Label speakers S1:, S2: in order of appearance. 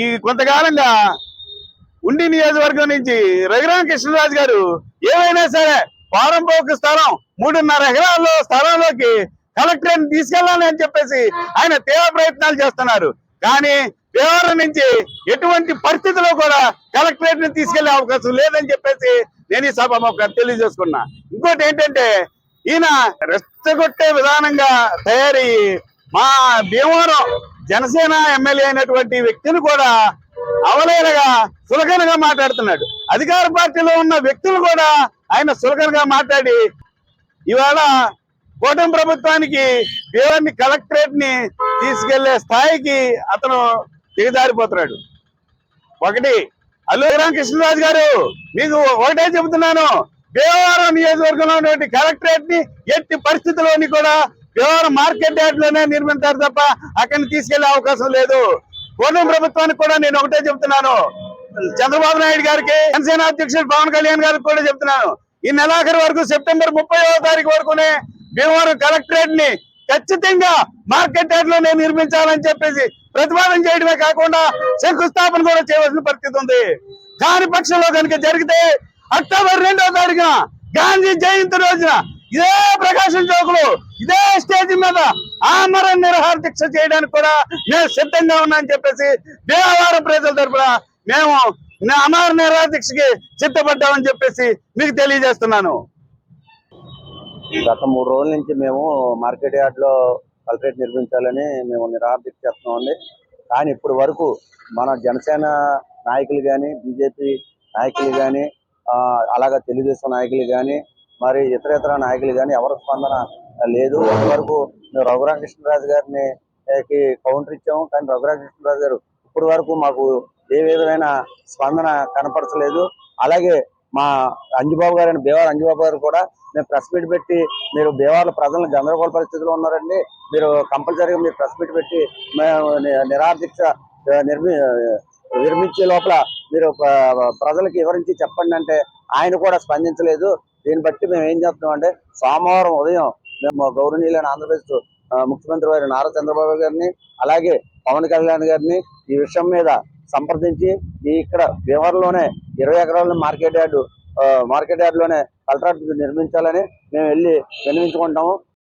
S1: ఈ కొంతకాలంగా ఉండి నియోజకవర్గం నుంచి రఘురామ కృష్ణరాజు గారు ఏమైనా సరే పారంపోక స్థలం మూడున్నర ఎకరాల్లో స్థలంలోకి కలెక్టరేట్ తీసుకెళ్ళాలని అని చెప్పేసి ఆయన తీవ్ర ప్రయత్నాలు చేస్తున్నారు. కానీ దేవరం నుంచి ఎటువంటి పరిస్థితిలో కూడా కలెక్టరేట్ని తీసుకెళ్ళే అవకాశం లేదని చెప్పేసి నేను ఈ సభ తెలియజేసుకున్నా. ఇంకోటి ఏంటంటే ఈయన రెచ్చగొట్టే విధానంగా తయారయ్యి మా భీమవరం జనసేన ఎమ్మెల్యే అయినటువంటి వ్యక్తిని కూడా అవలేనగా సులకనగా మాట్లాడుతున్నాడు. అధికార పార్టీలో ఉన్న వ్యక్తులు కూడా ఆయన సులకనగా మాట్లాడి ఇవాళ కూటమి ప్రభుత్వానికి దేవుని కలెక్టరేట్ని తీసుకెళ్ళే స్థాయికి అతను దిగజారిపోతున్నాడు. ఒకటి అల్లు రామకృష్ణరాజు గారు మీకు ఒకటే చెబుతున్నాను భీమవరం నియోజకవర్గంలో ఉన్నటువంటి కలెక్టరేట్ని ఎట్టి పరిస్థితుల్లోని కూడా కేవలం మార్కెట్ యార్డ్లోనే నిర్మించారు తప్ప అక్కడిని తీసుకెళ్ళే అవకాశం లేదు. కూటమి ప్రభుత్వానికి కూడా నేను ఒకటే చెప్తున్నాను. చంద్రబాబు నాయుడు గారికి జనసేన అధ్యక్షుడు పవన్ కళ్యాణ్ గారికి కూడా చెప్తున్నాను. ఈ నెలాఖరు వరకు సెప్టెంబర్ ముప్పై తారీఖు వరకునే భీమవరం కలెక్టరేట్ని ఖచ్చితంగా మార్కెట్ యార్డ్లోనే నిర్మించాలని చెప్పేసి ప్రతిపాదన చేయడమే కాకుండా శంకుస్థాపన కూడా చేయవలసిన పరిస్థితి ఉంది. దాని పక్షంలో కనుక జరిగితే అక్టోబర్ రెండవ తారీఖున గాంధీ జయంతి రోజున ఇదే ప్రకాశం చౌకులు ఇదే స్టేజ్ మీద ఆమరణ నిరహార దీక్ష చేయడానికి కూడా మేము సిద్ధంగా ఉన్నామని చెప్పేసి దేవాలయం ప్రజల తరపున మేము అమర నిరహార దీక్షకి సిద్ధపడ్డామని చెప్పేసి మీకు తెలియజేస్తున్నాను.
S2: గత మూడు రోజుల నుంచి మేము మార్కెట్ యార్డ్లో కలెక్టరేట్ నిర్మించాలని మేము నిరార్థిక చేస్తున్నామండి. కానీ ఇప్పటి వరకు మన జనసేన నాయకులు కానీ బీజేపీ నాయకులు కానీ అలాగే తెలుగుదేశం నాయకులు కానీ మరి ఇతర ఇతర నాయకులు కానీ ఎవరి స్పందన లేదు. వరకు మేము రఘురామకృష్ణరాజు గారిని కౌంటర్ ఇచ్చాము. కానీ రఘురామకృష్ణరాజు గారు ఇప్పటి వరకు మాకు ఏ విధమైన స్పందన కనపరచలేదు. అలాగే మా అంజుబాబు గారు బేవారు అంజుబాబు గారు కూడా మేము ప్రెస్ మీట్ పెట్టి మీరు బేవార్ల ప్రజలను గందరగోళ పరిస్థితిలో ఉన్నారండి. మీరు కంపల్సరీగా మీరు ప్రెస్ మీట్ పెట్టి మేము నిరాదీక్ష నిర్మి నిర్మించే లోపల మీరు ప్రజలకు వివరించి చెప్పండి అంటే ఆయన కూడా స్పందించలేదు. దీన్ని బట్టి మేము ఏం చేస్తున్నాం అంటే సోమవారం ఉదయం మేము గౌరవనీయులైన ఆంధ్రప్రదేశ్ ముఖ్యమంత్రి వారి నారా చంద్రబాబు గారిని అలాగే పవన్ కళ్యాణ్ గారిని ఈ విషయం మీద సంప్రదించి ఈ ఇక్కడ భీమవరంలోనే ఇరవై ఎకరాల మార్కెట్ యార్డు మార్కెట్ యార్డ్లోనే కలెక్టరేట్ నిర్మించాలని మేము వెళ్ళి విన్నవించుకుంటాము.